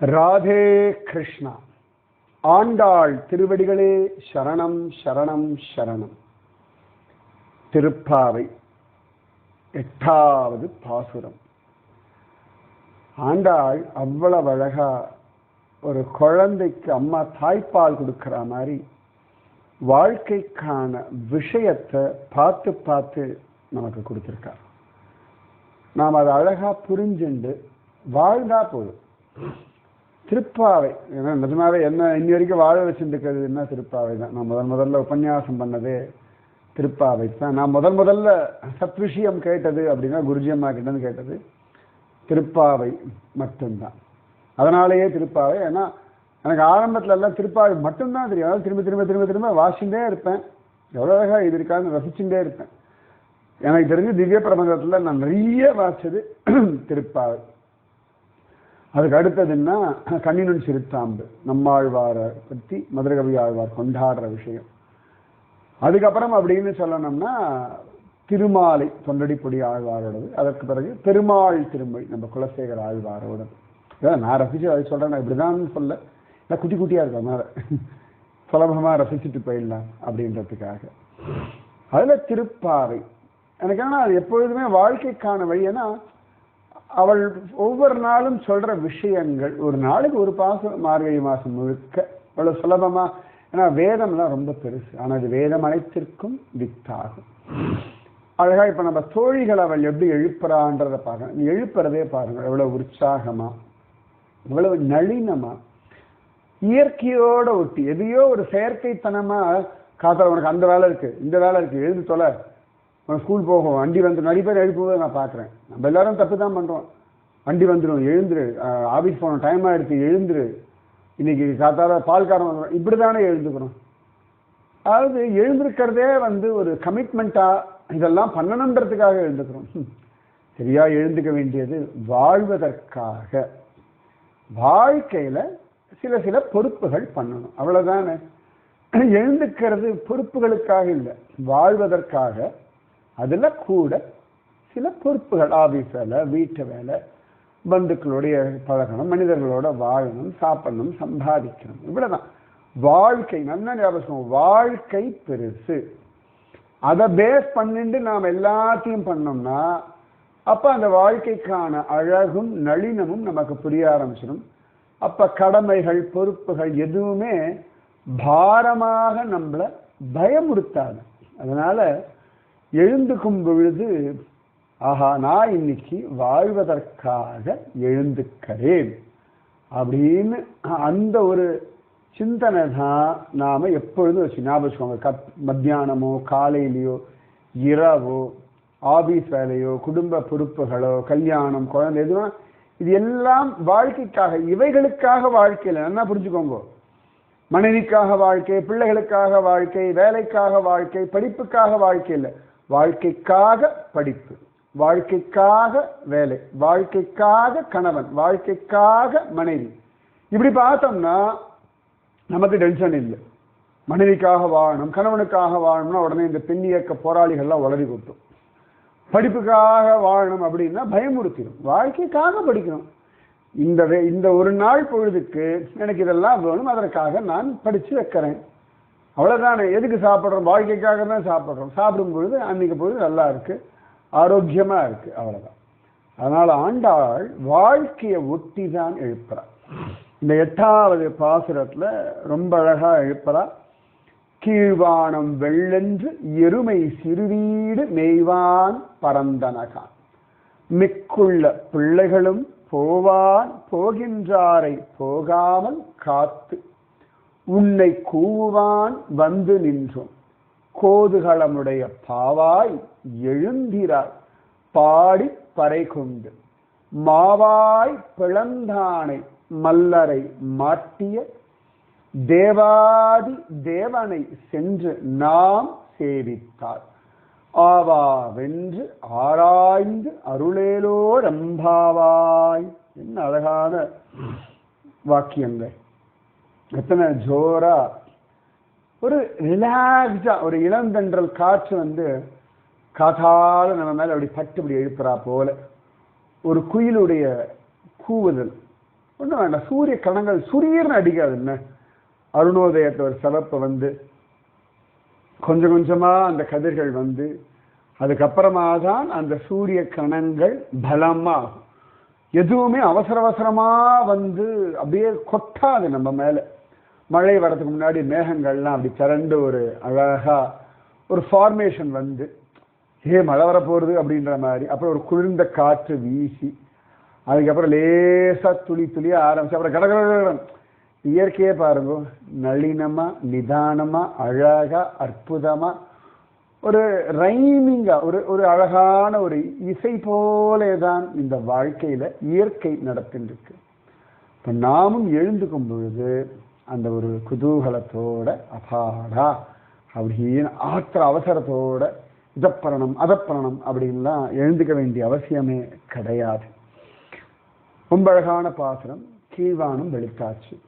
ராதே கிருஷ்ணா. ஆண்டாள் திருவடிகளே சரணம் சரணம் சரணம். திருப்பாவை. எட்டாவது பாசுரம். ஆண்டாள் அவ்வளவு அழகா ஒரு குழந்தைக்கு அம்மா தாய்ப்பால் கொடுக்கிற மாதிரி வாழ்க்கைக்கான விஷயத்தை பார்த்து பார்த்து நமக்கு கொடுத்துருக்கார். நாம் அதை அழகாக புரிஞ்சுண்டு வாழ்ந்தா போதும். திருப்பாவை. ஏன்னா நிஜமாவே என்ன இன்னி வரைக்கும் வாழ வச்சுருக்கிறது என்ன திருப்பாவை தான்? நான் முதல் முதல்ல உபன்யாசம் பண்ணதே திருப்பாவை தான். நான் முதல் முதல்ல சத்விஷயம் கேட்டது அப்படின்னா குருஜி அம்மா கிட்டன்னு கேட்டது திருப்பாவை மட்டும்தான். அதனாலேயே திருப்பாவை ஏன்னா எனக்கு ஆரம்பத்துல எல்லாம் திருப்பாவை மட்டும்தான் தெரியும். அதாவது திரும்ப திரும்ப திரும்ப திரும்ப வாசிண்டே இருப்பேன். எவ்வளோ அழகாக இது இருக்கான்னு ரசிச்சுட்டே இருப்பேன். எனக்கு தெரிஞ்சு திவ்ய பிரபந்தத்தில் நான் நிறைய வாசிச்சது திருப்பாவை. அதுக்கு அடுத்ததுன்னா கண்ணினுன் சிறுத்தாம்பு. நம்மாழ்வாரை பற்றி மதுரகவி ஆழ்வார் கொண்டாடுற விஷயம். அதுக்கப்புறம் அப்படின்னு சொல்லணும்னா திருமாலை தொண்டடிப்பொடி ஆழ்வாரோடது. அதற்கு பிறகு பெருமாள் திருமொழி நம்ம குலசேகர ஆழ்வாரோடது. இதான் நான் ரசிச்சு அதை சொல்கிறேன் நான் இப்படிதான் சொல்ல. நான் குட்டி குட்டியாக இருக்கும் மேலே? சுலபமாக ரசிச்சுட்டு போயிடலாம் அப்படின்றதுக்காக. அதில் திருப்பாவை. எனக்கு என்ன அது எப்பொழுதுமே வாழ்க்கைக்கான வழி. ஏன்னா அவள் ஒவ்வொரு நாளும் சொல்ற விஷயங்கள். ஒரு நாளுக்கு ஒரு பாசம் மார்கழி மாசம் முழுக்க. அவ்வளவு சுலபமா. ஏன்னா வேதம்லாம் ரொம்ப பெருசு. ஆனா அது வேதம் அனைத்திற்கும் வித்தாகும். அழகா இப்ப நம்ம தோழிகள் அவள் எப்படி எழுப்புறான்றத பாருங்க நீ எழுப்புறதே பாருங்க. எவ்வளவு உற்சாகமா. எவ்வளவு நளினமா. இயற்கையோட ஒட்டி. எதையோ ஒரு செயற்கைத்தனமா. காத்தல உனக்கு அந்த வேலை இருக்கு இந்த வேலை இருக்கு. எழுந்து தொலை. ஸ்கூல் போகும். வண்டி வந்து நிறைய பேர் எழுப்புவதை நான் பார்க்குறேன். நம்ம எல்லாரும் தப்பு தான் பண்ணுறோம் வண்டி வந்துடும் எழுந்துரு. ஆஃபீஸ் போகணும் டைம் ஆகிடுச்சு எழுந்துரு. இன்னைக்கு காத்தால பால்காரன் வந்துடும் இப்படி தானே எழுந்துக்கணும் அதாவது எழுந்திருக்கிறதே வந்து ஒரு கமிட்மெண்ட்டாக இதெல்லாம் பண்ணணுன்றதுக்காக எழுந்துக்கிறோம். சரியாக எழுந்துக்க வேண்டியது வாழ்வதற்காக. வாழ்க்கையில் சில சில பொறுப்புகள் பண்ணணும். அவ்வளோதானே எழுந்துக்கிறது பொறுப்புகளுக்காக இல்லை. வாழ்வதற்காக அதில் கூட சில பொறுப்புகள் ஆஃபீஸ் வேலை வீட்டு வேலை பந்துக்களுடைய பழகணும் மனிதர்களோட வாழணும் சாப்பிடணும் சம்பாதிக்கணும். இவ்வளோதான் வாழ்க்கை நல்ல ஞாபகம் வாழ்க்கை பெருசு. அதை பேஸ் பண்ணிட்டு நாம் எல்லாத்தையும் பண்ணோம்னா அப்போ அந்த வாழ்க்கைக்கான அழகும் நளினமும் நமக்கு புரிய ஆரம்பிச்சிடும். அப்போ கடமைகள் பொறுப்புகள் எதுவுமே பாரமாக நம்மளை பயமுறுத்தாது. அதனால் எழுந்துக்கும் பொழுது ஆஹா நான் இன்னைக்கு வாழ்வதற்காக எழுந்துக்கிறேன். அப்படின்னு அந்த ஒரு சிந்தனை தான் நாம எப்பொழுதும் வச்சு ஞாபகம் கத் மத்தியானமோ காலையிலையோ இரவோ ஆபீஸ் வேலையோ குடும்ப பொறுப்புகளோ கல்யாணம் குழந்தை எதுவும் இது எல்லாம் வாழ்க்கைக்காக இவைகளுக்காக வாழ்க்கையில் நல்லா புரிஞ்சுக்கோங்க. மனைவிக்காக வாழ்க்கை பிள்ளைகளுக்காக வாழ்க்கை வேலைக்காக வாழ்க்கை படிப்புக்காக வாழ்க்கை இல்லை வாழ்க்கைக்காக படிப்பு வாழ்க்கைக்காக வேலை வாழ்க்கைக்காக கணவன் வாழ்க்கைக்காக மனைவி. இப்படி பார்த்தோம்னா நமக்கு டென்ஷன் இல்லை. மனைவிக்காக வாழணும் கணவனுக்காக வாழணும்னா உடனே இந்த பெண் இயக்க போராளிகள்லாம் உளறி கொடுத்தோம் படிப்புக்காக வாழணும் அப்படின்னா பயமுறுத்திடும். வாழ்க்கைக்காக படிக்கணும். இந்த இந்த ஒரு நாள் பொழுதுக்கு எனக்கு இதெல்லாம் வேணும் அதற்காக நான் படித்து வைக்கிறேன். அவ்வளோதானே எதுக்கு சாப்பிட்றோம்? வாழ்க்கைக்காக தான் சாப்பிட்றோம். சாப்பிடும் பொழுது அன்றைக்கு பொழுது நல்லா இருக்குது ஆரோக்கியமாக இருக்குது அவ்வளோதான் அதனால் ஆண்டாள் வாழ்க்கையை ஒட்டி தான் எழுப்புறார் இந்த எட்டாவது பாசுரத்தில் ரொம்ப அழகாக எழுப்புறா. கீழ்வானம் வெள்ளென்று எருமை சிறுவீடு மெய்வான் பரந்தனகான். மிக்குள்ள பிள்ளைகளும் போவான். போகின்றாரை போகாமல் காத்து உன்னை கூவுவான் வந்து நின்றும். கோதுகளமுடைய பாவாய் எழுந்திராய். பாடி பறை கொண்டு மாவாய் பிளந்தானை மல்லரை மாட்டிய தேவாதி தேவனை சென்று நாம் சேவித்தார். ஆவா வென்று ஆராய்ந்து அருளேலோ ரம்பாவாய் என்ன அழகான வாக்கியங்கள். எத்தனை ஜோரா? ஒரு ரிலாக்ஸா ஒரு இளந்தன்றல் காற்று வந்து காத்தால நம்ம மேல அப்படி பட்டு இப்படி எழுப்புறா போல. ஒரு குயிலுடைய கூவுதல். ஒன்றும் வேண்டாம் சூரிய கணங்கள் சுரியர்னு அடிக்காது என்ன? அருணோதயத்தை ஒரு சிறப்பை வந்து கொஞ்சம் கொஞ்சமாக அந்த கதிர்கள் வந்து அதுக்கப்புறமா தான் அந்த சூரிய கணங்கள் பலமாகும். எதுவுமே அவசர அவசரமாக வந்து அப்படியே கொட்டாது நம்ம மேலே. மழை வரதுக்கு முன்னாடி மேகங்கள்லாம் அப்படி திரண்டு ஒரு அழகா ஒரு ஃபார்மேஷன் வந்து ஏ மழை வரப்போகுது அப்படின்ற மாதிரி. அப்புறம் ஒரு குளிர்ந்த காற்று வீசி அதுக்கப்புறம் லேசாக துளி துளியாக ஆரம்பிச்சு அப்புறம் கடகடகடன் இயற்கையே பாருங்க நளினமாக நிதானமாக அழகாக அற்புதமாக ஒரு ரைமிங்காக ஒரு ஒரு அழகான ஒரு இசை போலே தான் இந்த வாழ்க்கையில் இயற்கை நடத்திருக்கு இப்போ நாமும் எழுந்துக்கும் பொழுது அந்த ஒரு குதூகலத்தோட அபாடா அப்படின்னு ஆத்திர அவசரத்தோட இதப்பரணம் அதப்பரணம் அப்படின்லாம் எழுந்துக்க வேண்டிய அவசியமே கிடையாது. ரொம்ப அழகான பாசுரம். கீழ்வானம் வெளுத்தாச்சு.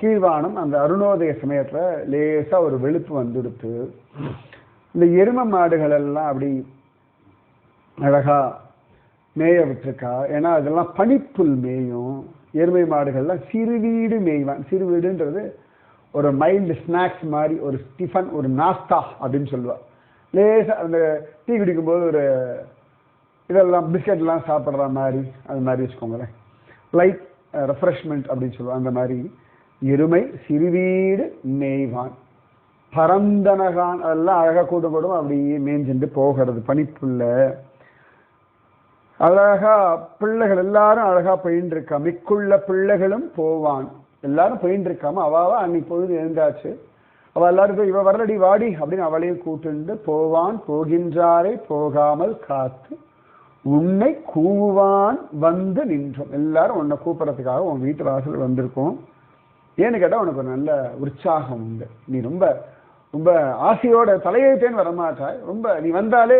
கீழ்வானம் அந்த அருணோதய சமயத்தில் லேசாக ஒரு வெளுப்பு வந்துடுத்து. இந்த எரும மாடுகள் எல்லாம் அப்படி அழகாக மேய விட்டுருக்கா. ஏன்னா அதெல்லாம் பனிப்புல் மேயும். எருமை மாடுகள்லாம் சிறுவீடு மேய்வான். சிறுவீடுன்றது ஒரு மைல்டு ஸ்நாக்ஸ் மாதிரி ஒரு டிஃபன் ஒரு நாஸ்தா அப்படின்னு சொல்லுவா லேசாக அந்த டீ குடிக்கும்போது ஒரு இதெல்லாம் பிஸ்கெட்லாம் சாப்பிட்ற மாதிரி அது மாதிரி வச்சுக்கோங்களேன். லைட் ரெஃப்ரெஷ்மெண்ட் uh, அப்படின்னு சொல்லுவாங்க அந்த மாதிரி எருமை சிறுவீடு மேய்வான். பரந்தனகான் அதெல்லாம் அழகாக கூட்டம் கூட்டம் அப்படியே மேய்ஞ்சிட்டு போகிறது. பனிப்புள்ள அழகா பிள்ளைகள் எல்லாரும் அழகா பயின்று இருக்கா மிக்குள்ள பிள்ளைகளும் போவான். எல்லாரும் பயின்று இருக்காம அவாவா அன்னைக்கு பொழுது எழுந்தாச்சு. அவ எல்லாரும் போய் இவ வரலடி வாடி அப்படின்னு அவளையும் கூட்டுண்டு போவான். போகின்றாரை போகாமல் காத்து உன்னை கூவான் வந்து நின்றோம். எல்லாரும் உன்னை கூப்பிடறதுக்காக உன் வீட்டு வாசல் வந்திருக்கோம். ஏன்னு கேட்டால் உனக்கு ஒரு நல்ல உற்சாகம் உண்டு. நீ ரொம்ப ரொம்ப ஆசையோட தலையெழுத்தேன்னு வரமாட்டாய். ரொம்ப நீ வந்தாலே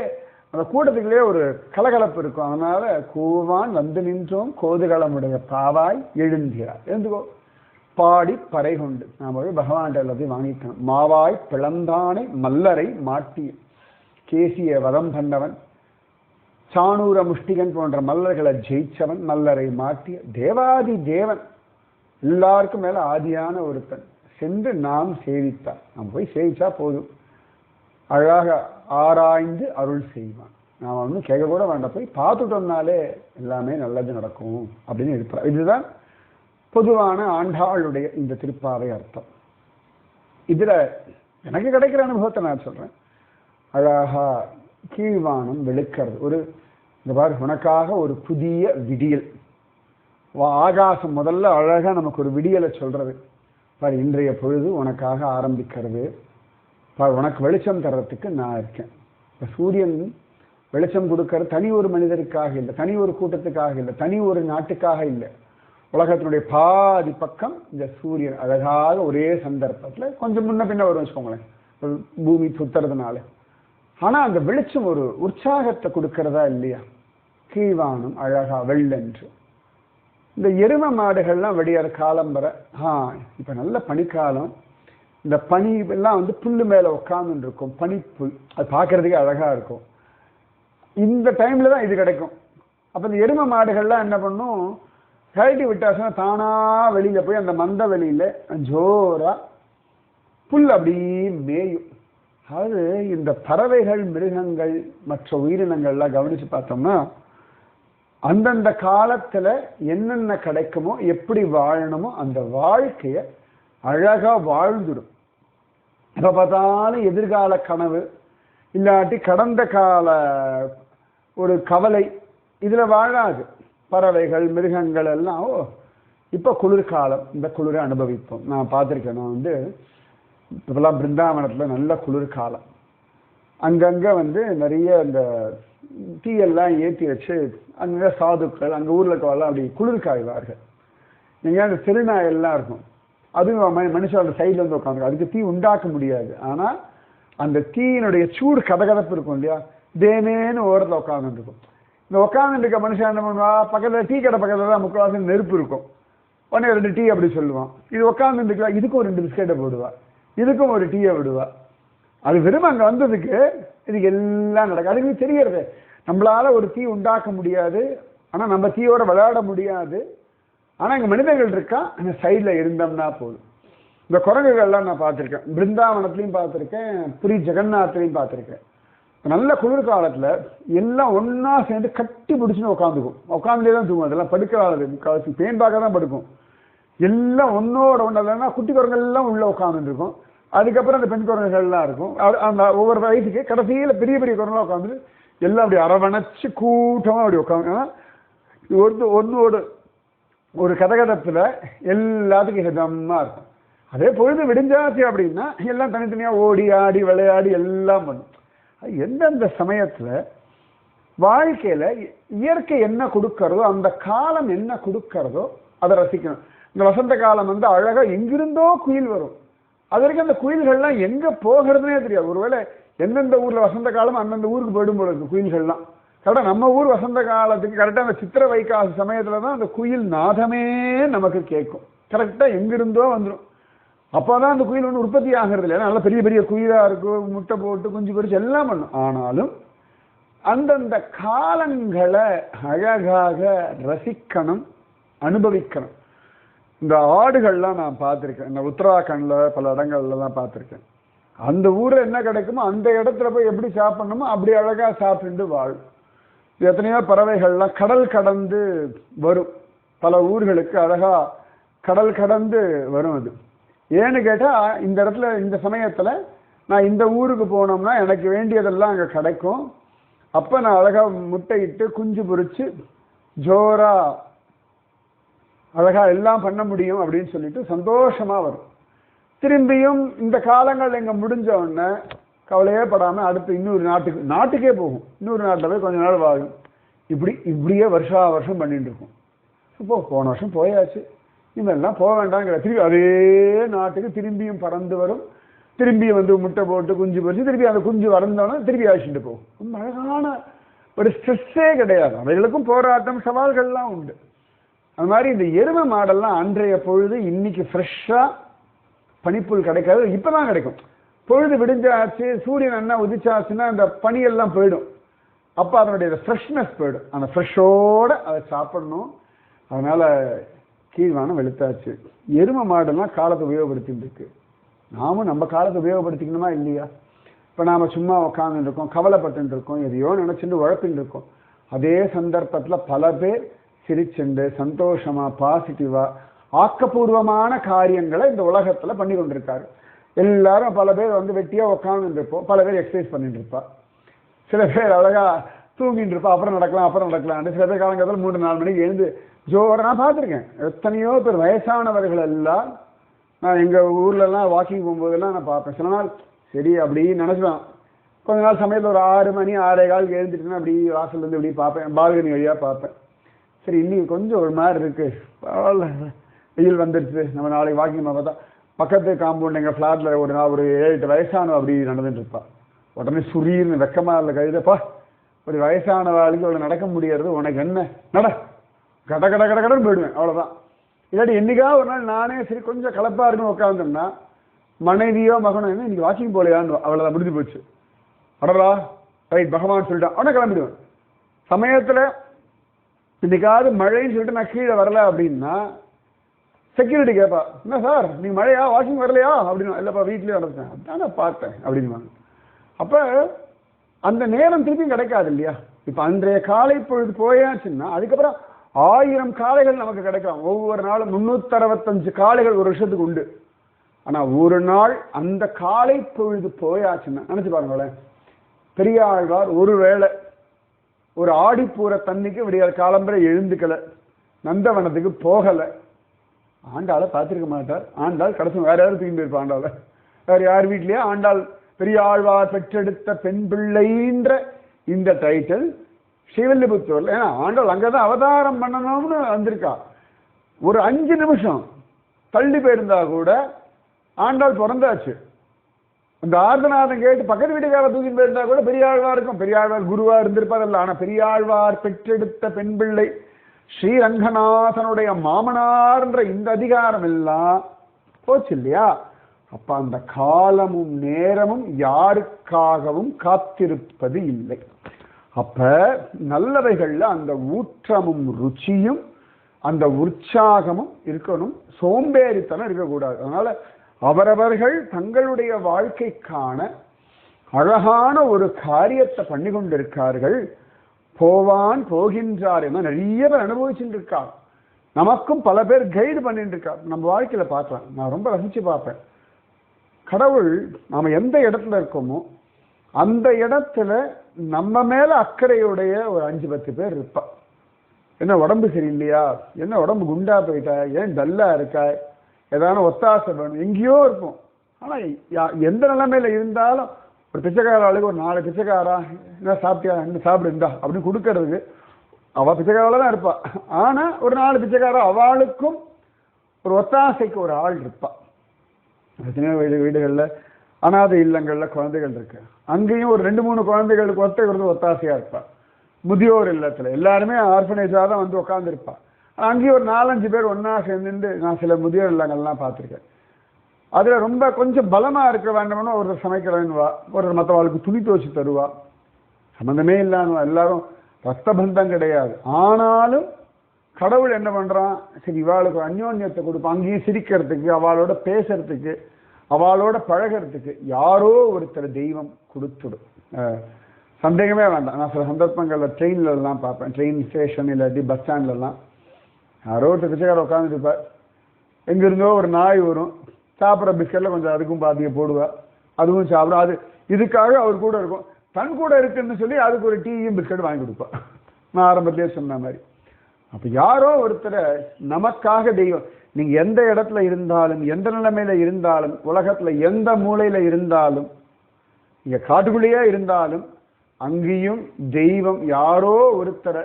அந்த கூட்டத்துக்குள்ளே ஒரு கலகலப்பு இருக்கும். அதனால கூவான் வந்து நின்றோம். கோதுகளமுடைய பாவாய் எழுந்திரார் எழுந்துக்கோ பாடி பறை கொண்டு. நாம் போய் பகவான் எல்லாத்தையும் வாங்கிக்கணும். மாவாய் பிளந்தானை மல்லரை மாட்டிய கேசிய வதம் பண்ணவன் சாணூர முஷ்டிகன் போன்ற மல்லர்களை ஜெயிச்சவன் மல்லரை மாட்டிய தேவாதி தேவன். எல்லாருக்கும் மேல ஆதியான ஒருத்தன். சென்று நாம் சேவித்தார் நாம் போய் சேவிச்சா போதும். அழகாக ஆராய்ந்து அருள் செய்வான். நாம் ஒன்றும் கேட்க கூட வேண்டாம். போய் பார்த்துட்டோம்னாலே எல்லாமே நல்லது நடக்கும் அப்படின்னு இருப்பார். இதுதான் பொதுவான ஆண்டாளுடைய இந்த திருப்பாவை அர்த்தம். இதில் எனக்கு கிடைக்கிற அனுபவத்தை நான் சொல்கிறேன் அழகா கீழ்வானம் வெளுக்கிறது ஒரு இந்த பாரு உனக்காக ஒரு புதிய விடியல். ஆகாசம் முதல்ல அழகாக நமக்கு ஒரு விடியலை சொல்கிறது பாரு இன்றைய பொழுது உனக்காக ஆரம்பிக்கிறது. உனக்கு வெளிச்சம் தர்றதுக்கு நான் இருக்கேன். இப்போ சூரியன் வெளிச்சம் கொடுக்கற தனி ஒரு மனிதருக்காக இல்லை தனி ஒரு கூட்டத்துக்காக இல்லை தனி ஒரு நாட்டுக்காக இல்லை. உலகத்தினுடைய பாதி பக்கம் இந்த சூரியன் அழகாக ஒரே சந்தர்ப்பத்தில் கொஞ்சம் முன்ன பின்ன வரும் வச்சுக்கோங்களேன். பூமி சுத்துறதுனால ஆனால் அந்த வெளிச்சம் ஒரு உற்சாகத்தை கொடுக்கறதா இல்லையா? கீழ்வானம் அழகா வெள்ளென்று. இந்த எரும மாடுகள்லாம் வெடியார காலம் வர ஆ இப்போ நல்ல பனிக்காலம். இந்த பனி எல்லாம் வந்து புல்லு மேலே உட்கார்ந்து இருக்கும் பனிப்புல் அது பார்க்கறதுக்கே அழகாக இருக்கும். இந்த டைமில் தான் இது கிடைக்கும். அப்போ இந்த எரும மாடுகள்லாம் என்ன பண்ணும்? கழட்டி விட்டாச்சுன்னா தானாக வெளியில் போய் அந்த மந்த வெளியில் ஜோராக புல் அப்படியே மேயும். அது இந்த பறவைகள் மிருகங்கள் மற்ற உயிரினங்கள்லாம் கவனித்து பார்த்தோம்னா அந்தந்த காலத்தில் என்னென்ன கிடைக்குமோ எப்படி வாழணுமோ அந்த வாழ்க்கையை அழகாக வாழ்ந்துடும். எப்போ பார்த்தாலும் எதிர்கால கனவு இல்லாட்டி கடந்த கால ஒரு கவலை இதில் வாழாது. பறவைகள் மிருகங்கள் எல்லாம் ஓ இப்போ குளிர்காலம் இந்த குளிரை அனுபவிப்போம். நான் பார்த்துருக்கேன் நான் வந்து இப்போலாம் பிருந்தாவனத்தில் நல்ல குளிர்காலம். அங்கங்கே வந்து நிறைய இந்த தீயெல்லாம் ஏற்றி வச்சு அங்கே சாதுக்கள் அங்கே ஊரில் இருக்கவெல்லாம் அப்படி குளிர் காய்வார்கள். நீங்க அந்த திருநாய் இருக்கும். அதுவும் ம- மனுஷன் அந்த சைடில் வந்து உட்காந்து அதுக்கு தீ உண்டாக்க முடியாது. ஆனால் அந்த தீயினுடைய சூடு கதகதப்பு இருக்கும் இல்லையா? தேனேன்னு ஓரத்தில் உட்காந்துருக்கும் இந்த உட்காந்துருக்க மனுஷன் என்ன பண்ணுவா பக்கத்தில் டீ கடை பக்கத்தில் தான் முக்கால்வாசி நெருப்பு இருக்கும். உடனே ரெண்டு டீ அப்படி சொல்லுவான். இது உட்காந்துருக்கலாம் இதுக்கும் ரெண்டு பிஸ்கெட்டை போடுவா. இதுக்கும் ஒரு டீயை விடுவா. அது வெறும் அங்கே வந்ததுக்கு இதுக்கு எல்லாம் நடக்கும். அதுக்கு தெரியறது. நம்மளால் ஒரு தீ உண்டாக்க முடியாது. ஆனால் நம்ம தீயோட விளையாட முடியாது. ஆனால் இங்கே மனிதர்கள் இருக்கா? அந்த சைடில் இருந்தோம்னா போதும். இந்த குரங்குகள்லாம் நான் பார்த்துருக்கேன். பிருந்தாவனத்துலையும் பார்த்துருக்கேன். புரி ஜெகநாத்லையும் பார்த்துருக்கேன். நல்ல குளிர்காலத்துல எல்லாம் ஒன்றா சேர்ந்து கட்டி பிடிச்சின்னு உட்காந்துக்கும் உட்காந்துலே தான் தூங்கும் அதெல்லாம் படுக்கிறாள் முக்கால்வாசி பேன் பார்க்க தான் படுக்கும். எல்லாம் ஒன்றோட ஒன்றா இல்லைன்னா குட்டி குரங்குகள் உள்ளே உட்காந்துருக்கும் அதுக்கப்புறம் அந்த பெண் குரங்குகள்லாம் இருக்கும். அது- அந்த ஒவ்வொரு வயசுக்கு கடைசியில் பெரிய பெரிய குரங்கெல்லாம் உட்காந்து எல்லாம் அப்படி அரவணைச்சு கூட்டமாக அப்படி உட்காந்து ஒன்று ஒன்றோடு ஒரு கதகதத்தில் எல்லாத்துக்கும் ஹிதமாக இருக்கும். அதே பொழுது விடிஞ்சாச்சு அப்படின்னா எல்லாம் தனித்தனியாக ஓடி ஆடி விளையாடி எல்லாம் பண்ணும் எந்தெந்த சமயத்தில் வாழ்க்கையில் இ- இயற்கை என்ன கொடுக்கறதோ அந்த காலம் என்ன கொடுக்கறதோ அதை ரசிக்கணும். இந்த வசந்த காலம் வந்து அழகாக எங்கிருந்தோ குயில் வரும். அது வரைக்கும் அந்த குயில்கள்லாம் எங்கே போகிறதுனே தெரியாது. ஒருவேளை எந்தெந்த ஊரில் வசந்த காலம் அந்தந்த ஊருக்கு போயிடும் போல இருக்கு குயில்கள்லாம். கரெக்டாக நம்ம ஊர் வசந்த காலத்துக்கு கரெக்டாக அந்த சித்திர வைகாசி சமயத்தில் தான் அந்த குயில் நாதமே நமக்கு கேட்கும். கரெக்டாக எங்கிருந்தோ வந்துடும் அப்போ தான் அந்த குயில் ஒன்று உற்பத்தி ஆகிறது இல்லை நல்லா பெரிய பெரிய குயிலாக இருக்கும் முட்டை போட்டு குஞ்சு பொறிச்சு எல்லாம் பண்ணும். ஆனாலும் அந்தந்த காலங்களை அழகாக ரசிக்கணும் அனுபவிக்கணும். இந்த ஆடுகள்லாம் நான் பார்த்துருக்கேன். இந்த உத்தராகண்டில் பல இடங்கள்லாம் பார்த்துருக்கேன். அந்த ஊரில் என்ன கிடைக்குமோ அந்த இடத்துல போய் எப்படி சாப்பிடணுமோ அப்படி அழகாக சாப்பிட்டு வாழும் எத்தனையோ பறவைகள்லாம் கடல் கடந்து வரும். பல ஊர்களுக்கு அழகாக கடல் கடந்து வரும் அது. ஏன்னு கேட்டால் இந்த இடத்துல இந்த சமயத்தில் நான் இந்த ஊருக்கு போனோம்னா எனக்கு வேண்டியதெல்லாம் அங்கே கிடைக்கும். அப்போ நான் அழகாக முட்டையிட்டு குஞ்சு பொறிச்சு ஜோராக அழகாக எல்லாம் பண்ண முடியும் அப்படின்னு சொல்லிட்டு சந்தோஷமாக வரும். திரும்பியும் இந்த காலங்கள் இங்கே முடிஞ்ச உடனே கவலையே படாமல் அடுத்து இன்னொரு நாட்டுக்கு நாட்டுக்கே போகும். இன்னொரு நாட்டில் போய் கொஞ்ச நாள் வாழும். இப்படி இப்படியே வருஷா வருஷம் பண்ணிட்டு இருக்கும். இப்போ போன வருஷம் போயாச்சு. இதெல்லாம் போக வேண்டாங்கிற திரும்பி அதே நாட்டுக்கு திரும்பியும் பறந்து வரும். திரும்பி வந்து முட்டை போட்டு குஞ்சு பொரிச்சு திருப்பி அந்த குஞ்சு வறந்தோன்னா திருப்பி அழைச்சிட்டு போகும். அழகான ஒரு ஸ்ட்ரெஸ்ஸே கிடையாது. அவைகளுக்கும் போராட்டம் சவால்கள்லாம் உண்டு. அது மாதிரி இந்த எருமை மாடெல்லாம் அன்றைய பொழுது இன்னைக்கு ஃப்ரெஷ்ஷாக பனிப்புல் கிடைக்காது. இப்போ தான் கிடைக்கும். பொழுது விடிஞ்சாச்சு சூரியன் என்ன உதிச்சாச்சுன்னா அந்த பனியெல்லாம் போயிடும். அப்போ அதனுடைய ஃப்ரெஷ்னஸ் போயிடும். அந்த ஃப்ரெஷ்ஷோட அதை சாப்பிடணும். அதனால் கீழ்வானம் வெளுத்தாச்சு. எருமை மாடெல்லாம் காலத்தை உபயோகப்படுத்திட்டு இருக்கு. நாமும் நம்ம காலத்தை உபயோகப்படுத்திக்கணுமா இல்லையா? இப்போ நாம் சும்மா உக்காந்துட்டு இருக்கோம் கவலைப்பட்டு இருக்கோம் எதையோ நினச்சிட்டு உழப்பின்னு இருக்கோம். அதே சந்தர்ப்பத்தில் பல பேர் சிரிச்சுண்டு சந்தோஷமா பாசிட்டிவாக ஆக்கப்பூர்வமான காரியங்களை இந்த உலகத்தில் பண்ணி கொண்டிருக்காரு எல்லாரும் பல பேர் வந்து வெட்டியாக உட்காந்துட்டு இருப்போம் பல பேர் எக்ஸசைஸ் பண்ணிட்டு இருப்பா சில பேர் அழகாக தூங்கிட்டு இருப்பா அப்புறம் நடக்கலாம் அப்புறம் நடக்கலாம்னு சில பேர் காலங்காலத்தில் மூணு நாலு மணிக்கு எழுந்து ஜோர நான் பார்த்துருக்கேன். எத்தனையோ பேர் வயசானவர்கள் எல்லாம் நான் எங்கள் ஊர்லலாம் வாக்கிங் போகும்போதெல்லாம் நான் பார்ப்பேன். சில நாள் சரி அப்படின்னு நினச்சிடுவேன் கொஞ்ச நாள் சமயத்தில் ஒரு ஆறு மணி ஆறே காலுக்கு எழுந்துட்டுன்னா அப்படி வாசல்லேருந்து இப்படி பார்ப்பேன். பால்கனி வழியாக பார்ப்பேன். சரி இன்னைக்கு கொஞ்சம் ஒரு மாதிரி இருக்குது பரவாயில்ல. வெயில் வந்துடுச்சு நம்ம நாளைக்கு வாக்கிங் பார்த்தா பக்கத்து காம்பவுண்ட் எங்கள் ஃப்ளாட்டில் ஒரு நான் ஒரு ஏழு எட்டு வயசானவ அப்படி நடந்துட்டு இருப்பா உடனே சுரீர்னு வெக்கமாக இல்லை கழுதப்பா ஒரு வயசானவாளுக்கு அவளை நடக்க முடியறது உனக்கு என்ன? நட. கட கட கட கடன்னு போயிடுவேன் அவ்வளோதான் இல்லாட்டி என்னைக்கா ஒரு நாள் நானே சரி கொஞ்சம் கலப்பாக இருக்குன்னு உட்காந்துன்னா மனைவியோ மகனோ என்ன இன்னைக்கு வாக்கிங் போலையான்னு அவ்வளோதான் முடிஞ்சு போச்சு. அடரா ரைட் பகவான் சொல்லிட்டான் உடனே கிளம்பிடுவேன். சமயத்தில் இன்னைக்காவது மழைன்னு சொல்லிட்டு நான் கீழே வரல அப்படின்னா செக்யூரிட்டி கேட்பா என்ன சார் நீ மழையா? வாஷிங் வரலையா? அப்படின்னு இல்லைப்பா வீட்லேயே நடந்தேன் அதான் பார்த்தேன் அப்படின்வாங்க அப்போ அந்த நேரம் திருப்பியும் கிடைக்காது இல்லையா? இப்போ அன்றைய காலை பொழுது போயாச்சுன்னா அதுக்கப்புறம் ஆயிரம் காளைகள் நமக்கு கிடைக்கும் ஒவ்வொரு நாளும் முந்நூற்றறுபத்தஞ்சு காலைகள் காளைகள் ஒரு வருஷத்துக்கு உண்டு. ஆனால் ஒரு நாள் அந்த காலை பொழுது போயாச்சுன்னா நினச்சி பாருங்களேன். பெரியாழ்வார் ஒரு வேளை ஒரு ஆடிப்பூர தண்ணிக்கு விடியல் காலம்பரை எழுந்துக்கலை நந்தவனத்துக்கு போகலை ஆண்டாளை பார்த்துருக்க மாட்டார். ஆண்டாள் கடைசி வேற யாரும் தூக்கி போயிருப்பா ஆண்டாளை. வேற யார் வீட்லயே ஆண்டாள் பெரிய ஆழ்வார் பெற்றெடுத்த பெண் பிள்ளைன்ற இந்த டைட்டில் ஸ்ரீவில்லிபுத்தூர்ல ஏன்னா ஆண்டாள் அங்கதான் அவதாரம் பண்ணணும்னு வந்திருக்கா. ஒரு அஞ்சு நிமிஷம் தள்ளி போயிருந்தா கூட ஆண்டாள் பிறந்தாச்சு. அந்த ஆர்தநாதன் கேட்டு பக்கத்து வீட்டுக்கார தூக்கி போயிருந்தா கூட பெரியாழ்வார் இருக்கும் பெரியாழ்வார் குருவா இல்லை ஆனா பெரியாழ்வார் பெற்றெடுத்த பெண் பிள்ளை ஸ்ரீரங்கநாதனுடைய மாமனார்ன்ற இந்த அதிகாரம் எல்லாம் போச்சு இல்லையா அப்ப அந்த காலமும் நேரமும் யாருக்காகவும் காத்திருப்பது இல்லை. அப்ப நல்லவைகள்ல அந்த ஊற்றமும் ருச்சியும் அந்த உற்சாகமும் இருக்கணும். சோம்பேறித்தனம் இருக்கக்கூடாது. அதனால அவரவர்கள் தங்களுடைய வாழ்க்கைக்கான அழகான ஒரு காரியத்தை பண்ணி கொண்டிருக்கார்கள் போவான் போகின்றார் என நிறைய பேர் அனுபவிச்சுட்டு இருக்கார் நமக்கும் பல பேர் கைடு பண்ணிட்டு இருக்கார் நம்ம வாழ்க்கையில பார்க்கலாம். நான் ரொம்ப ரசிச்சு பார்ப்பேன். கடவுள் நாம எந்த இடத்துல இருக்கோமோ அந்த இடத்துல நம்ம மேல அக்கறையுடைய ஒரு அஞ்சு பத்து பேர் இருப்பா என்ன உடம்பு சரியில்லையா? என்ன உடம்பு குண்டா போயிட்டா? ஏன் டல்லா இருக்கா? ஏதான ஒத்தாசை வேணும்? எங்கேயோ இருப்போம். ஆனா யா- எந்த நிலைமையில இருந்தாலும் ஒரு பிச்சைக்கார ஆளுக்கு ஒரு நாலு பிச்சைக்காரா என்ன சாப்பிட்டியா? என்ன சாப்பிடு இந்தா அப்படின்னு கொடுக்கறதுக்கு அவள் பிச்சைக்காரில் தான் இருப்பா. ஆனால் ஒரு நாலு பிச்சைக்காரா அவளுக்கும் ஒரு ஒத்தாசைக்கு ஒரு ஆள் இருப்பாள் சின்ன வீடு வீடுகளில் அனாதை இல்லங்களில் குழந்தைகள் இருக்கு. அங்கேயும் ஒரு ரெண்டு மூணு குழந்தைகளுக்கு ஒருத்தர் வந்து ஒத்தாசையாக இருப்பாள் முதியோர் இல்லத்தில் எல்லாருமே ஆர்ஃபனேஜாக தான் வந்து உட்காந்துருப்பா ஆனால் அங்கேயும் ஒரு நாலஞ்சு பேர் ஒன்றா சேர்ந்துட்டு நான் சில முதியோர் இல்லங்கள்லாம் பார்த்துருக்கேன். அதில் ரொம்ப கொஞ்சம் பலமாக இருக்க வேண்டும்னு ஒருத்தர் சமைக்கிறவன்வா ஒருத்தர் மற்றவாளுக்கு துணி துவச்சி தருவா. சம்மந்தமே இல்லாம எல்லாரும் ரத்த பந்தம் கிடையாது. ஆனாலும் கடவுள் என்ன பண்ணுறான் சரி இவாளுக்கு அந்யோன்யத்தை கொடுப்பான் அங்கேயும் சிரிக்கிறதுக்கு அவளோட பேசுறதுக்கு அவளோட பழகிறதுக்கு யாரோ ஒருத்தர் தெய்வம் கொடுத்துடும். சந்தேகமே வேண்டாம். நான் சில சந்தர்ப்பங்களில் ட்ரெயின்லலாம் பார்ப்பேன். ட்ரெயின் ஸ்டேஷன் இல்லாட்டி பஸ் ஸ்டாண்ட்லலாம். யாரோ ஒருத்தர் பிச்சைக்கார உட்காந்துருப்பார் இருப்பார். இருந்தோ ஒரு நாய் வரும். சாப்பிட்ற பிஸ்கட்ல கொஞ்சம் அதுக்கும் பாதியை போடுவா. அதுவும் சாப்பிடும். அது இதுக்காக அவர் கூட இருக்கும். தன் கூட இருக்குன்னு சொல்லி அதுக்கு ஒரு டீயும் பிஸ்கட் வாங்கி கொடுப்பா. நான் ஆரம்பத்திலே சொன்ன மாதிரி. அப்போ யாரோ ஒருத்தரை நமக்காக தெய்வம். நீங்கள் எந்த இடத்துல இருந்தாலும் எந்த நிலைமையில் இருந்தாலும் உலகத்தில் எந்த மூலையில் இருந்தாலும் இங்கே காட்டுக்குள்ளேயே இருந்தாலும் அங்கேயும் தெய்வம் யாரோ ஒருத்தரை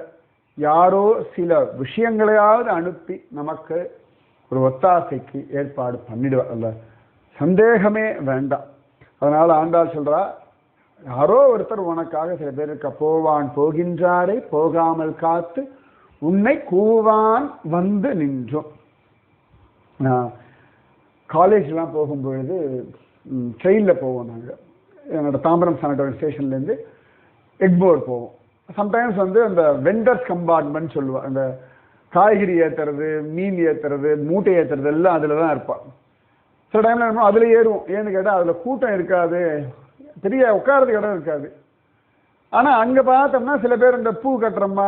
யாரோ சில விஷயங்களையாவது அனுப்பி நமக்கு ஒரு ஒத்தாசைக்கு ஏற்பாடு பண்ணிடுவா அல்ல. சந்தேகமே வேண்டாம் அதனால் ஆண்டாள் சொல்றா யாரோ ஒருத்தர் உனக்காக சில பேர் இருக்க போவான் போகின்றாரை போகாமல் காத்து உன்னை கூவான் வந்து நின்றோம். நான் காலேஜ்லாம் போகும்பொழுது ட்ரெயினில் போவோம் நாங்கள் என்னோட தாம்பரம் சானிட்டோரியம் ஸ்டேஷன்லேருந்து எக்மோர் போவோம். சம்டைம்ஸ் வந்து அந்த வெண்டர்ஸ் கம்பார்ட்மெண்ட் சொல்லுவாள் அந்த காய்கறி ஏற்றுறது மீன் ஏற்றுறது மூட்டை ஏற்றுறது எல்லாம் அதில் தான் இருப்பான் சில டைமில் என்ன அதில் ஏறுவோம். ஏன்னு கேட்டால் அதில் கூட்டம் இருக்காது. பெரிய உட்காரதுக்கு இடம் இருக்காது. ஆனால் அங்கே பார்த்தோம்னா சில பேர் இந்த பூ கட்டுறோமா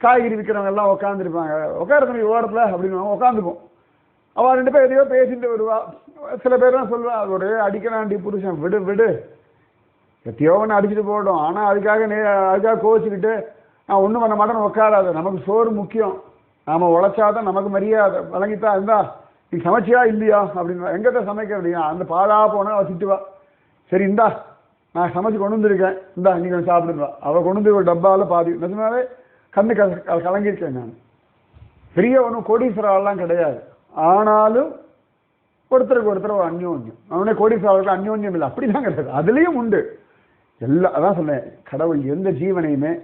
காய்கறி விற்கிறவங்க எல்லாம் உட்காந்துருப்பாங்க உட்காரது ஓரத்தில் அப்படின்னு உட்காந்துப்போம் அவள் ரெண்டு பேர் எதையோ பேசிட்டு வருவா. சில பேர்லாம் சொல்லுவா அது ஒரு அடிக்கிறாண்டி புருஷன் விடு விடு. எத்தையோ ஒன்று அடிச்சுட்டு போடும் ஆனால் அதுக்காக நே அதுக்காக கோச்சிக்கிட்டு நான் ஒன்றும் பண்ண மாட்டேன்னு உட்காராது நமக்கு சோறு முக்கியம். நாம உழைச்சாதான் நமக்கு மரியாதை வழங்கித்தான் இருந்தா நீ சமைச்சியா இல்லையா? அப்படின்னு எங்கத்த சமைக்க முடியும் அந்த பாழா போனா அவள் திட்டுவா. சரி இந்தா நான் சமைச்சு கொண்டு வந்திருக்கேன். இந்தா நீ கொஞ்சம் சாப்பிடுவா அவள் கொண்டு வந்து ஒரு டப்பாவில் பாதி நிஜமாவே கண்ணு க கலங்கியிருக்கேன் நான். பெரிய ஒன்றும் கோடீஸ்வரெல்லாம் கிடையாது. ஆனாலும் ஒருத்தருக்கு ஒருத்தர் ஒரு அந்யோன்யம். அவனே கோடீஸ்வரர்களுக்கு அந்யோன்யம் இல்லை. அப்படிதான் கிடையாது. அதுலேயும் உண்டு. எல்லாம் அதான் சொன்னேன். கடவுள் எந்த ஜீவனையுமே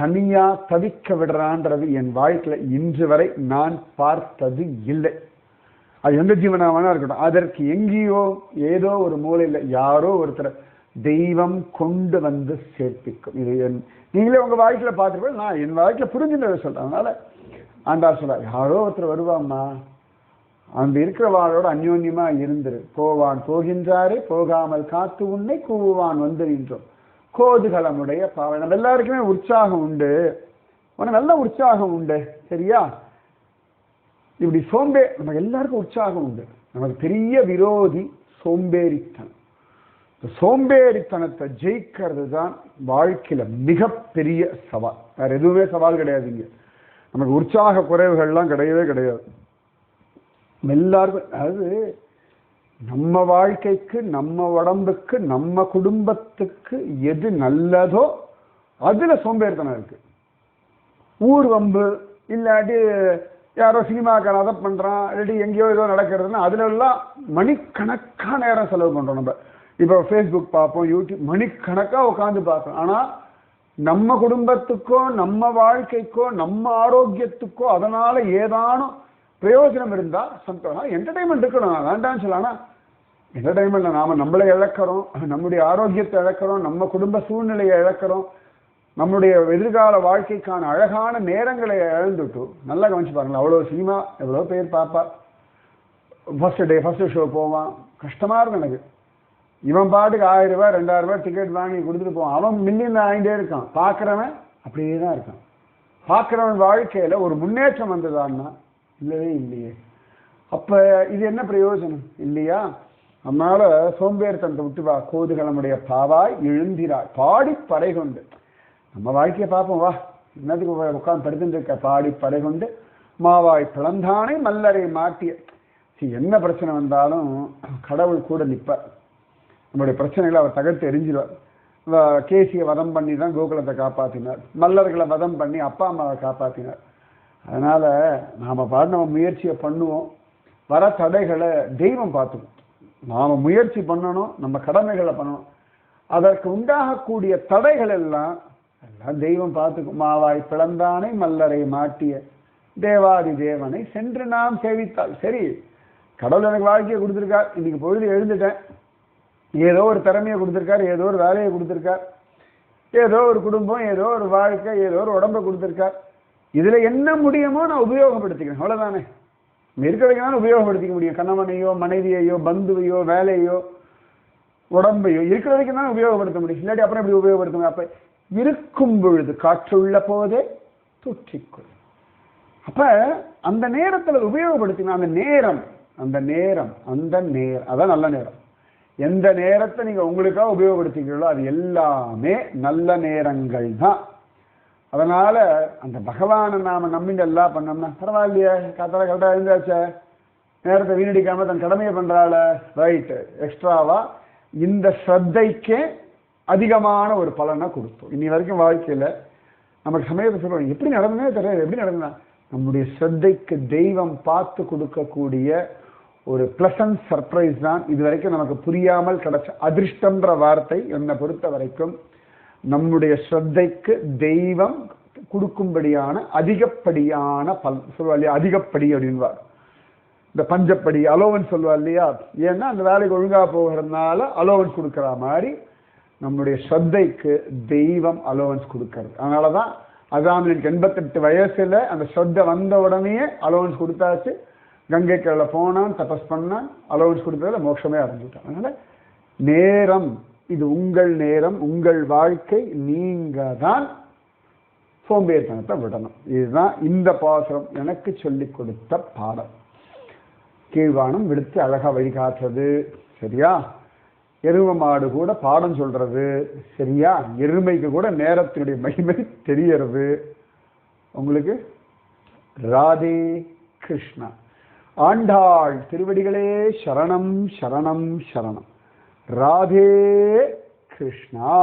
தனியா தவிக்க விடுறான்றது என் வாழ்க்கையில இன்று வரை நான் பார்த்தது இல்லை. அது எந்த ஜீவனா இருக்கட்டும். அதற்கு எங்கேயோ ஏதோ ஒரு மூலையில் யாரோ ஒருத்தர் தெய்வம் கொண்டு வந்து சேர்ப்பிக்கும். இது என் நீங்களே உங்க வாழ்க்கையில பார்த்துருப்பேன் நான் என் வாழ்க்கையில புரிஞ்சுன்னு சொல்றேன். அதனால ஆண்டார் சொல்கிறார் யாரோ ஒருத்தர் வருவாம்மா. அந்த இருக்கிறவாளோட அந்யோன்யமா இருந்துரு. போவான் போகின்றாரே போகாமல் காத்து உன்னை கூவுவான். வந்து நின்றோம். கோதுகலமுடைய பாவை. நம்ம எல்லாருக்குமே உற்சாகம் உண்டு. உனக்கு நல்ல உற்சாகம் உண்டு. சரியா? இப்படி சோம்பே நம்ம எல்லாருக்கும் உற்சாகம் உண்டு. நமக்கு பெரிய விரோதி சோம்பேறித்தனம். இந்த சோம்பேறித்தனத்தை ஜெயிக்கிறது தான் வாழ்க்கையில் மிகப்பெரிய சவால். வேற எதுவுமே சவால் கிடையாதுங்க நமக்கு உற்சாக குறைவுகள்லாம் கிடையவே கிடையாது. எல்லாருக்கும் அதாவது நம்ம வாழ்க்கைக்கு நம்ம உடம்புக்கு நம்ம குடும்பத்துக்கு எது நல்லதோ அதில் சோம்பேறித்தனம் இருக்குது ஊர் வம்பு இல்லாட்டி யாரோ சினிமாக்கான அதை பண்ணுறான் இல்லாட்டி எங்கேயோ ஏதோ நடக்கிறதுனா அதிலெல்லாம் எல்லாம் நேரம் செலவு பண்ணுறோம் நம்ம. இப்போ ஃபேஸ்புக் பார்ப்போம் யூடியூப் மணிக்கணக்காக உட்காந்து பார்ப்போம். ஆனால் நம்ம குடும்பத்துக்கோ நம்ம வாழ்க்கைக்கோ நம்ம ஆரோக்கியத்துக்கோ அதனால் ஏதானும் பிரயோஜனம் இருந்தால் சந்தோஷம். என்டர்டைன்மெண்ட் இருக்கணும். வேண்டாம்னு சொல்ல ஆனா என்டர்டைன்மெண்ட் நாம நம்மளை இழக்கிறோம். நம்முடைய ஆரோக்கியத்தை இழக்கிறோம். நம்ம குடும்ப சூழ்நிலையை இழக்கிறோம். நம்முடைய எதிர்கால வாழ்க்கைக்கான அழகான நேரங்களை இழந்துட்டு நல்லா கவனிச்சு பாருங்களேன். அவ்வளோ சினிமா எவ்வளோ பேர் பார்ப்பா. ஃபர்ஸ்ட் டே ஃபர்ஸ்ட் ஷோ போவான். கஷ்டமாக இருக்கும் எனக்கு. இவன் பாட்டுக்கு ஆயிரம் ரூபாய் ரெண்டாயிரம் ரூபாய் டிக்கெட் வாங்கி கொடுத்துட்டு போவான். அவன் மில்லியன் ஆகிட்டே இருக்கான். பார்க்குறவன் அப்படியே தான் இருக்கான். பார்க்குறவன் வாழ்க்கையில் ஒரு முன்னேற்றம் வந்ததான்னா இல்லவே இல்லையே. அப்ப இது என்ன பிரயோஜனம்? இல்லையா? அதனால சோம்பேறித்தனத்தை விட்டு வா. கோதுகளமுடைய பாவாய் எழுந்திராய். பாடி படை கொண்டு நம்ம வாழ்க்கையை பார்ப்போம். வா. என்னத்துக்கு உட்காந்து படுத்துட்டு இருக்க? பாடி படை கொண்டு மாவாய் பிளந்தானே மல்லரை மாட்டிய சரி, என்ன பிரச்சனை வந்தாலும் கடவுள் கூட நிற்பார் நம்முடைய பிரச்சனைகளை அவர் தகர்த்து எரிஞ்சிருவார். கேசியை வதம் பண்ணி தான் கோகுலத்தை காப்பாற்றினார் மல்லர்களை வதம் பண்ணி அப்பா அம்மாவை காப்பாற்றினார் அதனால் நாம் பாட்டு நம்ம முயற்சியை பண்ணுவோம். வர தடைகளை தெய்வம் பார்த்துக்கும். நாம் முயற்சி பண்ணணும் நம்ம கடமைகளை பண்ணணும். அதற்கு உண்டாகக்கூடிய தடைகள் எல்லாம் எல்லாம் தெய்வம் பார்த்துக்கும். மாவாய் பிளந்தானை மல்லரை மாட்டிய தேவாதி தேவனை சென்று நாம் சேவித்தால். சரி கடவுள் எனக்கு வாழ்க்கையை கொடுத்துருக்கார். இன்னைக்கு பொழுது எழுந்துட்டேன். ஏதோ ஒரு திறமையை கொடுத்துருக்கார் ஏதோ ஒரு வேலையை கொடுத்துருக்கார். ஏதோ ஒரு குடும்பம் ஏதோ ஒரு வாழ்க்கை ஏதோ ஒரு உடம்பை கொடுத்துருக்கார். இதில் என்ன முடியுமோ நான் உபயோகப்படுத்திக்கிறேன். அவ்வளோதானே இருக்கிறதுக்கு உபயோகப்படுத்திக்க முடியும். கணவனையோ மனைவியையோ பந்துவையோ வேலையோ உடம்பையோ இருக்கிறதுக்கு தான் உபயோகப்படுத்த முடியும். இல்லாட்டி அப்புறம் எப்படி உபயோகப்படுத்த முடியும்? அப்போ இருக்கும் பொழுது காற்றுள்ள போதே தூற்றிக்கொள். அப்போ அந்த நேரத்தில் உபயோகப்படுத்தினா அந்த நேரம் அந்த நேரம் அந்த நேரம் அதான் நல்ல நேரம். எந்த நேரத்தை நீங்கள் உங்களுக்காக உபயோகப்படுத்திக்கிறீங்களோ அது எல்லாமே நல்ல நேரங்கள் தான் அதனால அந்த பகவானை நாம நம்பிட்டு எல்லாம் பண்ணோம்னா பரவாயில்லையே காத்தால கரெக்டாக இருந்தாச்சே நேரத்தை வீணடிக்காம தன் கடமையை பண்றாள. ரைட்டு எக்ஸ்ட்ராவா இந்த ஸ்ரத்தைக்கே அதிகமான ஒரு பலனை கொடுத்தோம். இன்னி வரைக்கும் வாழ்க்கையில் நமக்கு சமயத்தை சொல்றோம். எப்படி நடந்தனே தெரியாது எப்படி நடந்தா நம்முடைய ஸ்ரத்தைக்கு தெய்வம் பார்த்து கொடுக்கக்கூடிய ஒரு பிளசன்ட் சர்ப்ரைஸ் தான். இது வரைக்கும் நமக்கு புரியாமல் கிடைச்ச அதிர்ஷ்டம்ன்ற வார்த்தை என்னை பொறுத்த வரைக்கும் நம்முடைய ஸ்ரத்தைக்கு தெய்வம் கொடுக்கும்படியான அதிகப்படியான பல் சொல்லுவா இல்லையா? அதிகப்படி அப்படின்வார் இந்த பஞ்சப்படி அலோவன்ஸ் சொல்லுவா இல்லையா? ஏன்னா அந்த வேலைக்கு ஒழுங்காக போகிறதுனால அலோவன்ஸ் கொடுக்குற மாதிரி நம்முடைய ஸ்ரத்தைக்கு தெய்வம் அலோவன்ஸ் கொடுக்கறது. அதான் எனக்கு எண்பத்தெட்டு வயசில் அந்த ஸ்ரத்தை வந்த உடனே அலோவன்ஸ் கொடுத்தாச்சு. கங்கை கரையில போனான் தபஸ் பண்ணான் அலோவன்ஸ் கொடுத்ததில் மோட்சமே அடைஞ்சுட்டான். அதனால் நேரம் இது உங்கள் நேரம் உங்கள் வாழ்க்கை நீங்க தான் சோம்பேறித்தனத்தை விடணும். இதுதான் இந்த பாசுரம் எனக்கு சொல்லிக் கொடுத்த பாடம். கீழ்வானம் விடுத்து அழகா வழிகாட்டுறது சரியா? எரும மாடு கூட பாடம் சொல்றது சரியா? எருமைக்கு கூட நேரத்தினுடைய மகிமை தெரியறது உங்களுக்கு? ராதே கிருஷ்ணா. ஆண்டாள் திருவடிகளே சரணம் சரணம் சரணம். ராதே கிருஷ்ணா